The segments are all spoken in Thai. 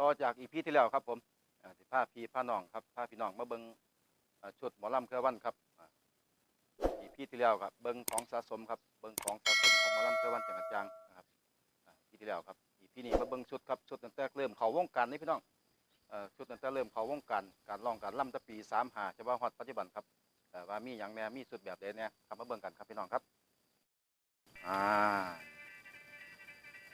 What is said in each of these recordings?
ต่อจากอีพีที่แล้วครับผมอ่าสิพาพี่พาน้องครับพาพี่น้องมาเบิงอ่าชุดหมอลำเครือวันครับอ่าอีพีที่แล้วครับ เบิ่งของสะสมครับเบิ่งของสะสมของหมอลำเครือวันจังหวัดจางนะครับอ่าอีพีที่แล้วครับอีพีนี้มาเบิ่งชุดครับชุดตั้งแต่เริ่มเขาวงการนี่พี่น้องอ่อชุดตั้งแต่เริ่มเขาวงการการร้องการล่ำตั้งปี35จะว่าฮอดปัจจุบันครับอ่อว่ามีหยังแน่มีชุดแบบใดแหน่ยครับมาเบิ่งกันครับพี่น้องครับอ่า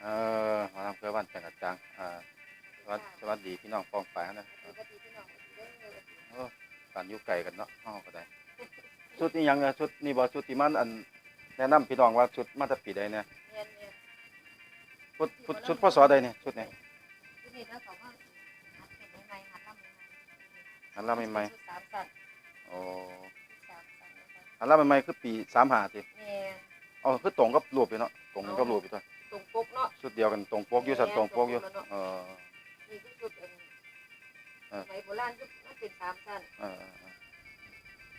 เออหมอลำเครือวันจังหวัดจางอ่า วัสสวัสดีพี่น้องปองไปนะเออการอยู่ไกลกันเนาะเฮาก็ได้ชุดนี้ยังเนี่ยชุดนี่บ่ชุดที่มันอันแนะนำพี่น้องว่าชุดมาแตะปีใดเนี่ยชุดชุดชุดพศใดเนี่ยชุดนี้อันละใหม่ๆโอ้อันละใหม่ๆคือปี35ติเอ๋อคือตรงกับรูปอยู่เนาะตรงกับรูปอยู่ตัวตรงปกเนาะชุดเดียวกันตรงปกอยู่สัตว์ตรงปกอยู่เออนี่คือชุดอัน เออ สมัยโบราณชุดมันเป็นสามสั้นเออ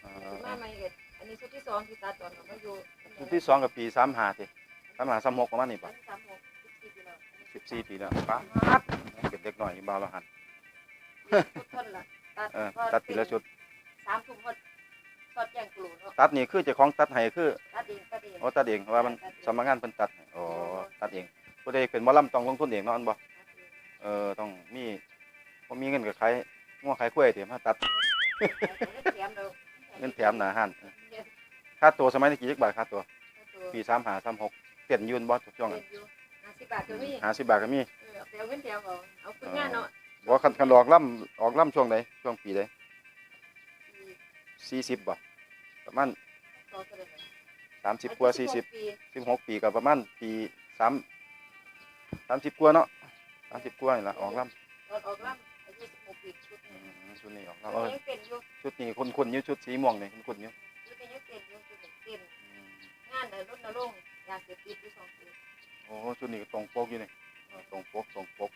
เออเอชุดอมาใหม่เอ็ดอันนี้ชุดที่สองที่ตาตอนเขามาอยู่ชุดที่สองกับปี35ติ35 36ประมาณนี้ปัป่ะนสามหกสิบสี่ปีแล้วสิบสี่ปีแล้วป้าดเป็นเด็กหน่อยนี่บ่าวละหันชุดท่อนละตัดเออตัดปีละชุด สามทุ่มหดทอดแจ้งกลูเนาะตัดนี่คือเจ้าของตัดให้คือตัดเองตัดเอง โอ้ตัดเองเพราะว่ามันสำนักงานเพิ่นตัดให้โอ้ตัดเองผู้ใดเป็นหมอลำต้องลงทุนเองเนาะอันบ่เออต้องมีบ่ มีเงินก็ขายงัวขายกล้วยติมาตัด แถมเราเงินแถมหน้าห้านค่าตัวสมัยนี้กี่จักบาทค่าตัว ปี35 36เต้นยืนบ่ช่วงเรีนั้ยนอยู่ห้าสิบบาทก็มีน50บาทก็มีเออเอาไปเอาเงินแถวเอาเอาฝึกงานเนาะบ่คันคันออกล่ำออกล่ำช่วงใดช่วงปีใด40บ่ประมาณต่อไปเลย30กว่า40ปีสิบหกปีกับประมาณปีสามสามสิบกว่าเนาะสามสิบกว่านี่ละออกลตอนออกล่ำ อายุสิบหกปีชุดำอืนี้มชุดนี้ออกตอลำเออนยังเป็นอยู่ชุดนี้คุณคุณอยู่ชุดสีม่วงนี่คุณคุณอยู่ชุดนี้ยังเป็นอยู่ชุดนี้เป็นอืมงานในรถนรงค์ยาเสพติดอยู่สองปีโอ้ชุดนี้ก็ตรงปกอยู่นี่ตรงปกตรงปก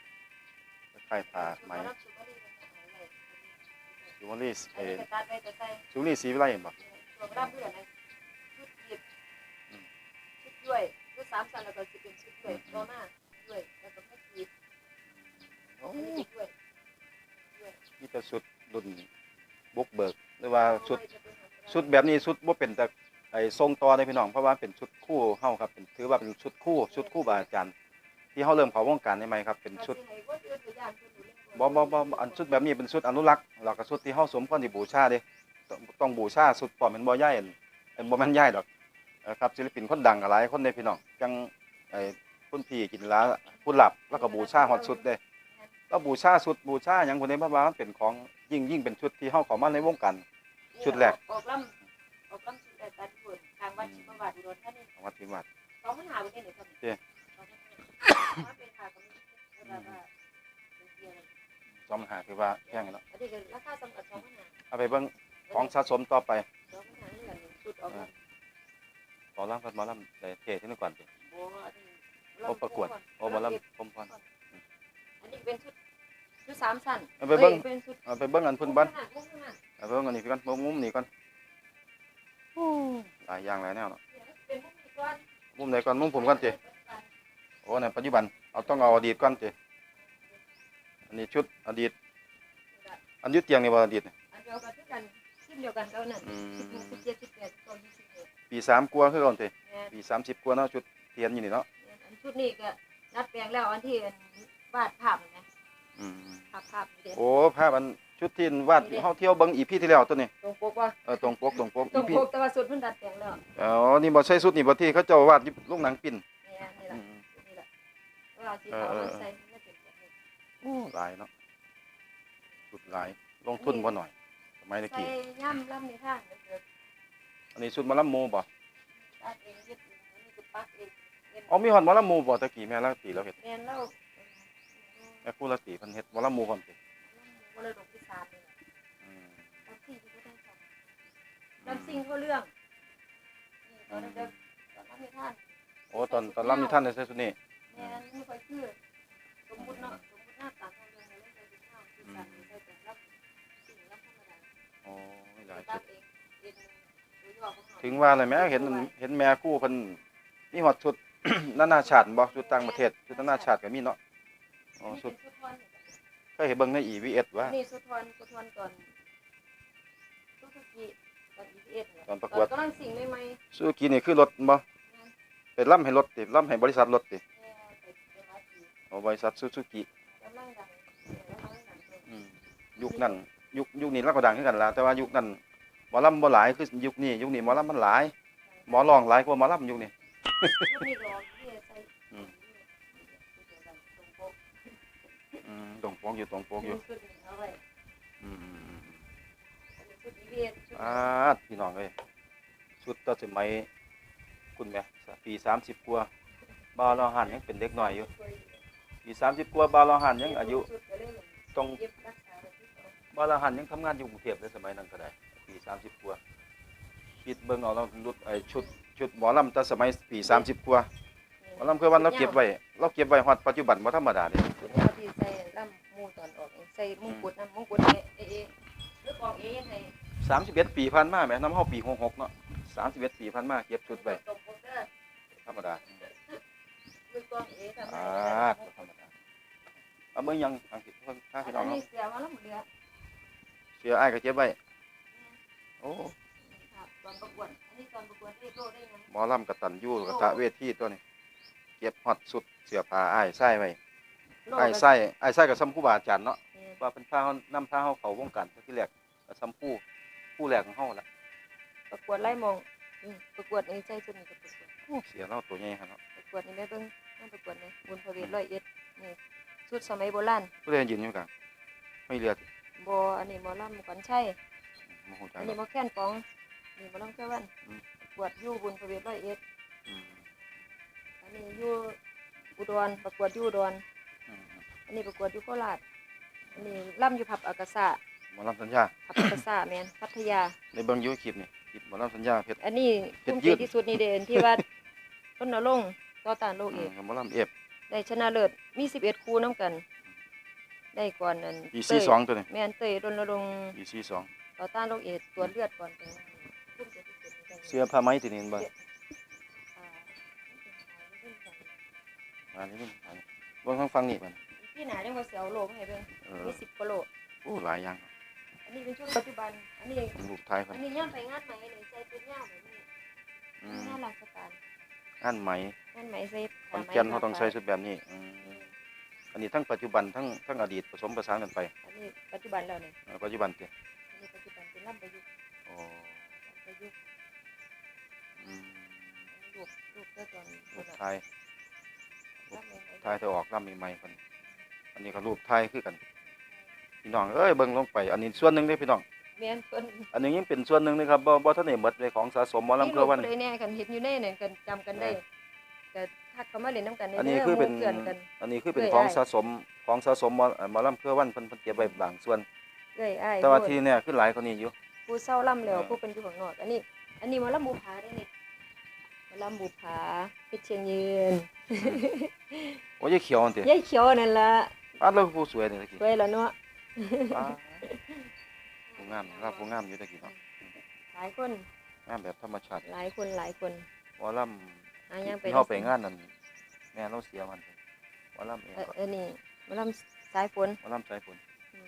คล้ายผ้าไหมชุดบริวารอะไรจูวลี่อัเอนนี้ก็ตัดไปแต่ใส่จูวลี่สีวิไลเห็นบ่ตัวรับเพื่อนนะชุดหยิบชุดด้วยชุดสามสันแล้วก็จะเป็นชุดด้วยตัวหน้าด้วยแล้วก็ไม่หยิบโอ้อันนี้ด้วยด้วย นี่แต่ชุดรุ่นบุกเบิกหรือว่าชุดชุดแบบนี้ชุดบ่เป็นแต่ไอ้ทรงต่อได้พี่น้องเพราะว่าเป็นชุดคู่เฮาครับเป็นถือว่าเป็นชุดคู่ชุดคู่บาอาจารย์ที่เฮาเริ่มเขาวงการได้ไหมครับ เป็นชุดบ่บ่บ่บ่อันชุดแบบนี้เป็นชุดอนุรักษ์แล้วก็ชุดที่เฮาสมควรที่บูชาเด้ต้องต้องบูชาชุดปลอมเป็นบ่ย่ายเป็นบ่แม่นย่ายดอกครับศิลปินคนดังหลายคนในพี่น้องจังไอ้คุณพี่กินลาผู้หลับแล้วก็บูชาฮอดชุดเด้ แล้วบูชาชุดบูชาหยังคนนี้เพราะว่ามันเป็นของยิ่งยิ่งเป็นชุดที่เฮาเข้ามาในวงการ ชุดแรก ออกลำออกลำชุดแรกตัดบุญทางวัดชิมบาทอุดรธานีของวัดพิมพ์วัด สองปัญหาประเด็นไหนครับเจ้มาเป็นค่ะก็มีแบบว่าเป็นเกียร์เลยจอมหาคือว่าแพงเนาะอันนี้ก็ราคาสำหรับสองปัญหาเอาไปเบิ่งของสะสมต่อไปสองปัญหานี่แหละชุดออกลำขอลำพัดหมอลำได้เทที่นี่ก่อนสิโอ้อันนี้โอ้ประกวดโอ้หมอลำผมพร อันนี้เป็นชุดชุดสามสั้นเอาไปเบิ่ง อ้ยเป็นชุดเอาไปเบิ่งอันเพิ่นบ้านมุ้งขนาดเอาเบิ่งอันนี้ก่อนเบิ่งมุมนี้ก่อนหลายอย่างหลายแนวเนาะเป็นมุ้งอีกก้อนมุมไหนก่อนมุมผมก่อนจิโอ้ในปัจจุบันเอาต้องเอาอดีตก่อนจิอันนี้ชุดอดีต อันอยึดเตียงนี่บ่อดีตนี่ อันเดียวกันคือกันชิ้นเดียวกันเท่านั้นอืม สิบหกสิบเจ็ดสิบแปดสิบเก้ายี่สิบเอ็ดปีสามกว่าคือก่อนจิแม่นปีสามสิบกว่าเนาะชุดเทียนอยู่นี่เนาะอันชุดนี้ก็นัดแปลงแล้วอันที่ วาดภาพเห็นไหมอืมภาพภาพเด่นโอ้ภาพอันชุดที่วาดเฮาเที่ยวเบิ่งอีพีที่แล้วตัวนี้ตรงปกว่าเออตรงปกตรงปกตรอีงพีปกแต่ว่าสุดมันดัดแปลงแล้วอ๋อนี่บ่ใช่ชุดนี่บ่ที่เขาเจ้าวาดอยู่ลูกหนังปิ้นเนี่ยนี่แหอืละมนี่แหละว่าสีขาวมันใส่ไม่เป็นแบบนี้โอ้หลายเนาะชุดหลายลงทุนบ่หน่อยสมัยตะใส่กี้ย่ำล่ำในท่างเกิดอันนี้ชุดหมอลำหมูบ่ตัดเองยึดเองอันนี้ก็ปักเองเงินอ๋อมีฮอดหมอลำหมูบ่ตะกี้แม่ละตีแล้วเฮ็ดเงินเรา แม่ครูละตีเพิ่นเฮ็ดหมอลำหมูพร้อมติมรดกที่สามเลยอืมลำซิ่งที่เขาได้สองลำซิ่งเขาเรื่องนี่ตอนนั้นเด็กตอนนั้นมีท่านโอ้ตอนตอนลำนิทานได้ใส่ชุดนี้แม่นั้นไม่ค่อยเชื่อสมมุติเนาะสมมุติหน้าตาเขาเรื่องอะไรเรื่องกินข้าวที่สั่งใส่แต่รับสิ่งรับธรรมดาโอ้หลายตัชุดดเองเองโดยย่อของเขาถึงว่าเลยแม่เห็นเห็นแม่ครู่เพิ่นมีฮอดชุด นานาชาติบ่ชุดต่างประเทศชุดนานาชาติก็มีเนาะ อ๋อชุดเป็นชุดท่อนเนี่ยอเคยเห็นเบิ่งใน EVS ว่า นี่สุทรสุทรก่อนซูซูกิก่อนอีพีเอสตอนประกวด กำลังสิ่งใหม่ซูซูกินี่คือรถบ่ไปล่ํให้รถติล่ํให้บริษัทรถติๆแม่ไปไปหาจีเอาบริษัทซูซูกิกำลังดังกำลังดังเลยอืมยุคนั้นยุคยุคนี้เราก็ดังคือกันล่ะแต่ว่ายุคนั้นหมอลำบ่หลายคือยุคนี้ยุคนี้หมอลำมันหลายหมอร้องหลายกว่าหมอลำยุคนี้ชุดนี้รอที่ รงโปกอยู่ตรงโปกอยู่ชุดนี้เอาไว้อืมอืมอืมอันนี้ชุดอีพีเอสชุดอ่าพี่น้องเอ้ยชุดตอนสมัยคุณแม่ปี30กว่าบ่าวเราหันยังเป็นเด็กน้อยอยู่ปี30กว่าบ่าวเราหันยังอายุชุดก็เลยตรงเย็บรักษาไว้ที่เขาบ่าวเราหันยังทำงานอยู่กรุงเทพในสมัยนั้นก็ได้ปี30กว่าคิดเบิ่งเอาเรารุดไอ้ชุดชุดหมอลำแต่สมัยปี30กว่าหมอลำคือวันเราเก็บไว้เราเก็บไว้ฮอดปัจจุบันบ่ธรรมดาเด้ชุ ดนี้ที่ใส่ล่ำมูตอนออกเองใส่มงกุฎนะมงกุฎเอเอเอหรือออกเอยังไง31ปีผ่านมาแหมนำเฮาปี66เนาะ31ปีผ่านมาเก็บชุดไว้ตรงโป๊ะเด้อธรรมดาคือกองเอทำไมอ่าธรรมดาเอาเบิ่งยังอังกฤษเพิ่นพาพี่น้อัองนเนาะนี้เสียมาแล้วหมดเลยเสียอ้ายก็เก็บไว้โอ้ครับตอนประกวดอันนี้ตอนประกวดได้โลได้ยังหมอลำกตัญญูกตะเวทีตัวนี้ เก็บฮอดสุดเสื้อผ้าอ้ายใส่ไว้ โลอ้ายก็ใส่อ้ายใส่ก็ซ้ำครูบาอาจารย์เนาะเนี่ยว่าเป็นพาเฮานำพาเฮาเข้าวงการที่แรกก็ซ้ำผู้ผู้แรกของเฮาล่ะประกวดไล่มองอืมประกวดนี่ใช่ชุดนี้ก็ประกวดโอ้เสียเราตัวใหญ่หั่นเนาะประกวดนี่แม่เบิ่งนั่นประกวดนี่บุญพระเวทร้อยเอ็ดนี่ชุดสมัยโบราณผู้ใดยืนอยู่กลางไม่เลือดบ่อันนี้หมอลำขวัญชัยบ่ฮู้จักอันเนาะนี้หมอแค้นปองนี่หมอลำแก้ววันอืมประกวดอยู่บุญพระเวทร้อยเอ็ดอืมอันนี้อยู่อุดรประกวดอยู่อุดร อืมอืมอันนี้ประกวดอยู่โคราชอันนี้ล่ำอยู่ผับอากาศะหมอลำสัญญาผับอากาศะแม่นพัทยา ในเบิ่งอยู่คลิปนี่คลิปหมอลำสัญญาเพชร อันนี้เพชภูรมิยืใจด ที่สุดนี่เด่นที่ว่ารณรงค์ต่อต้านโรคอืเอมดส์กับหมอลำเอฟได้ชนะเลิศมี11คู่นํกัน ได้ก่อนนั้นปีเต้ย42ตัวนี้แม่นเตยรณรงค์ปี42ต่อต้านโรคเอดส์ตรวจเลือดก่อนเป็นภูมิใจที่สุดในการเสื้อผ้าไหมตัวนี้เบิ่งอ่ามานี่นี่มานี่เบิ่งทางฟังนี่มัน พี่หนาเรียกว่าเสียวโลกให้เบิ่งเออมี10กว่าโลโอ้หลายอย่างครับอันนี้เป็นช่วงปัจจุบัน อันนี้รูปไทยเพิ่อันนนี้ย่ามไปงานไหมนี่ใส่เป็นย่ามแบบนี้อืมงานราชการอันไหมงานไหมใส่ขอนแก่นเขาต้องใช้ชุดแบบนี้อืมอันนี้ทั้งปัจจุบันทั้งทั้งอดีตผสมผสานกันไปอันนี้ปัจจุบันแล้วนี่เออปัจจุบันติอันนี้ปัจจุบันเป็นลำประยุกต์โอ้ลำประยุกต์อืมรูปรูปเพื่อตอนรูปไทย ลำเองไอ้ไทยจะออกลำใหม่ๆคน อันนี้ก็รูปไทยคือกัน พี่น้องเอ้ยเบิ่งลงไป อันนี้ส่วนหนึ่งเด้อพี่น้อง แม่นเพิ่นอันนี้ยังเป็นส่วนหนึ่งนะครับบ่บ่ทันได้หมดเลยของสะสมหมอลำเครือวันมีรูปผู้ใดแน่กันเห็นอยู่ในนั่นกันจำกันได้ก็ทักเข้ามาเล่นน้ำกันได้อันนี้ด้คือเป็น หมู่เพื่อนกัน อันนี้คือเป็นเอ้ยของอ้ายสะสมของสะสมหมอเอ่อหมอลำเครือวันเพิ่นเพิ่นเก็บไว้บางส่วน เอ้ยอ้ายแต่ว่าโพดที่เนี่ยคือหลายกว่านี้อยู่ ผู้เศร้าล่ำแล้วเออ ผู้เป็นอยู่ข้างนอก อันนี้ อันนี้หมาลำบูผาได้นี่หมาลำบูผาเพชรเชียงยืนโอ้ยายเขียวนั่นติยายเขียวนั่นล่ะ อ้าวแล้วผู้สวยนี่ตะกี้สวยแล้วเนาะอ้าวผู้งามรับผู้งามอยู่ตะกี้เนาะหลายคนงามแบบธรรมชาติหลายคนหลายคนหมอลหายังำไปที่เฮาไปงานนั่นแม่เราเสียมันไปหมอลำเองเออก็เออนี่หมาลำสายฝนหมอลำสายฝนอืม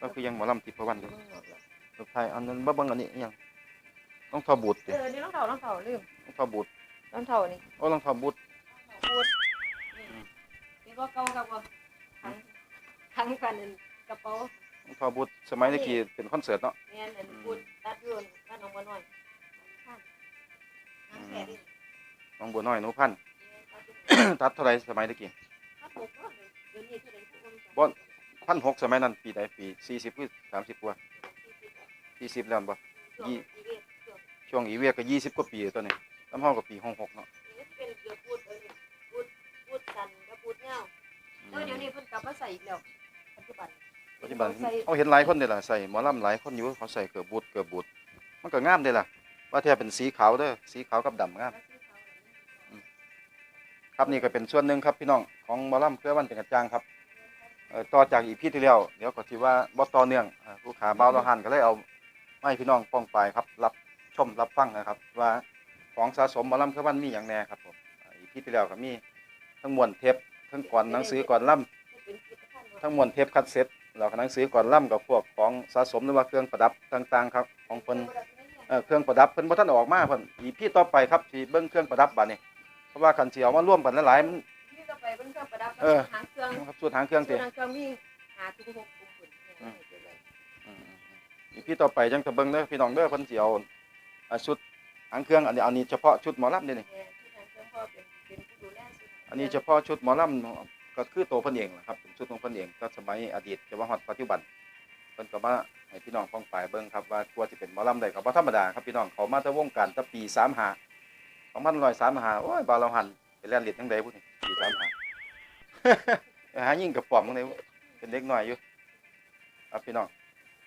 ก็คือยังหมอลำติดประวันออยู่ยู่ข้างนอกแล้วสุดท้ายอันนั้นบ่เบิ่งอันนี้อิหยังรองเท้าบูทเอติอนี่รองเท้ารองเท้าลืมรองเท้าบูทรองเท้านี่โอ้รองเท้าบูทพูดนี่นี่ก็เก่ากับว่าทั้ง ทั้งกันนั่นกระเป๋ารองเท้าบูทสมัยตะกี้เป็นคอนเสิร์ตเนาะ แม่นอันพูดตัดอยืนตัดน้องบัวน้อยข้างข้างแขนนี่น้องบัวน้อยหนูพันธุ์ ตัดอยู่ตัดเท่าไหร่สมัยตะกี้ ตัดหกเนาะเดี๋ยวนี้เท่าไหร่ผู้คนจำบ่ พันหกสมัยนั้นปีใดปี40หรือ30กว่า40แล้วบ่ช่วงยี่ชีวิตช่วงช่วงอีเวียก็20กว่าปีตัวนี้ลำเฮาก็ปี66เนาะนี้เป็นเกือบพูดเออพูดพูดสันกับพูดเงาอืแล้วมเดี๋ยวนี้เพิ่นกลับมาใส่อีกแล้วปั จจุบัน ปัจจุบันใส่ เขาเห็นหลายคนเด้ล่ะใส่หมอลำหลายคนอยู่เขาใส่เกือบบูทเกือบบูทมันก็งามเด้ล่ะ ว่าแท้เป็นสีขาวเด้อสีขาวกับดำงามครับนี่ก็เป็นส่วนหนึ่งครับพี่น้องของหมอลำเครือวันเป็นกระจ้างครับเอ่อต่อจากอีพีที่แล้วเดี๋ยวก็ที่ว่าบ่ต่อเนื่องอ่าผู้ขาเบาเราหันก็เลยเอาไม่พี่น้องป้องปลายครับ รับชมรับฟังนะครับ ว่าของสะสมหมอลำเครือวันมีอย่างแน่ครับผมอ่าอีพีที่แล้วก็มีทั้งมวลเทปทั้งก่อนหนังสือก่อนล่ำ ทั้งมวลเทปคัดเซ็ตเราก็หนังสือก่อนล่ำกับพวกของสะสมหรือว่าเครื่องประดับต่างๆครับของเพิ่นเอ่อเครื่องประดับเพิ่นบ่ทันออกมาเพิ่นอีพี่ต่อไปครับสิเบิ่งเครื่องประดับบัดนี้เพราะว่าคันสิเอามาร่วมกันหลายๆมัน นี่ก็ไปเบิ่งเครื่องประดับเออ หางเครื่องครับสูตรหางเครื่องติส่วนหางเครื่องมีหาถึงหกปุ่มปุ่นเนี่ยอืมๆๆอีพี่ต่อไปจังจะเบิ่งเด้อพี่น้องเด้อเพิ่นสิเอาอ่าชุดหางเครื่องอันนี้อันนี้เฉพาะชุดหมอลำนี่นี่เนี่ยที่หางเครื่องพ่อเป็นเป็นผู้ดูแลสุดอันนี้เฉพาะชุดหมอลำ ก็คือตัวเพิ่นเองล่ะครับเป็นชุดของเพิ่นเองก็สมัยอดีตจะว่าฮอดปัจจุบันเพิ่นก็มาให้พี่น้องฟังฝ่ายเบิ่งครับว่ากลัวสิเป็นหมอลำได้ก็บ่ธรรมดาครับพี่น้องเขามาแต่วงการแต่ปี35 2135โอ้ยบาเราหันไปแล่นเลียดจังได๋พุ่นนี่ปี35 หายิ่งกับป้อมจังได๋เป็นเด็กน้อยอยู่ครับพี่น้อง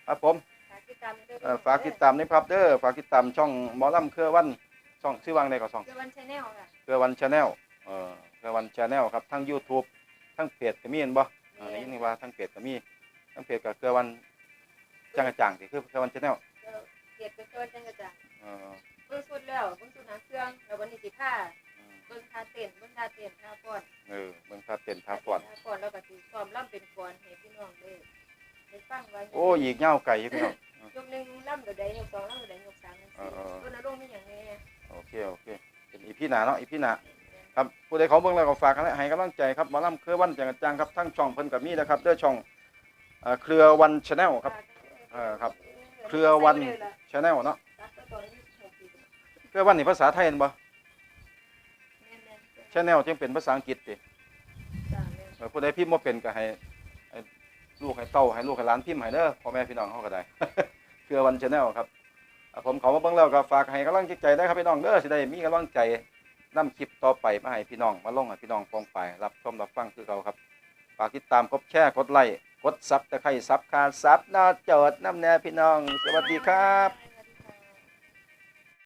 ครับผมฝากติดตามด้วยเอ่อฝากติดตามนะครับเด้อฝากติดตามช่องหมอลำเครือวันช่องชื่อวางใดก็ช่องเจอวันชาแนลค่ะเครือวันชาแนลเอ่อเครือวันชาแนลครับทั้ง YouTube ทั้งเพจก็มีเห็นบ่เออได้ยินว่าทั้งเพจก็มีทั้งเพจก็เครือวันจังกระจ่างที่คือเครือวันชาแนลเกียรติเป็นตัวจังกระจ่างเออเบิ่งสุดแล้วเบิ่งสุดหางเครื่องแล้ววันนี้สิค่าอืมเบิ่งค่าเต้นเบิ่งค่าเต้นค่าป้อนเออเบิ่งภาพเต้นภาพก่อนค่าป้อนแล้วก็สิซ้อมล่ำเป็นก่อนให้พี่น้องได้ได้ฟังว่าโอ้อีกยาวไกลอยู่พี่น้องยกหนึ่งล่ำเดี๋ยวใดยกสองล่ำเดี๋ยวใดยกสามนั่นเอสิอเออรณรงค์มีอย่างไงโอเคโอเคเป็นอีพี่หนาเนาะอีพี่หนา ครับผู้ใดเขาเบิ่งแล้วก็ฝากกันให้กำลังใจครับหมอลำเครือวันจังกระจ่างครับทั้งช่องเพิ่นก็มีนะครับเด้อช่องเอ่อเครือวันชาแนลครับเออครับ เครือวันชาแนลเนาะเครือวันนี่ภาษาไทยเห็นบ่ชาแนลจึงเป็นภาษาอังกฤษติเออผู้ใดพิมพ์บ่เป็นก็ให้ให้ลูกให้เต้าให้ลูกให้หลานพิมพ์ให้เด้อพ่อแม่พี่น้องเขาก็ได้เพื่อวันชาแนลครับอะผมเขามาเบิ่งแล้วก็ฝากให้กำลังใจได้ครับพี่น้องเด้อสิได้มีกำลังใจ นำคลิปต่อไปมาให้พี่น้องมาลงให้พี่น้องฟองไปรับชมรับฟังคือเขาครับฝากติดตามกดแชร์กดไลค์กดซับตะไคร้ซับคาซับหน้าจอดน้ำแน่พี่น้อง สวัสดีครับ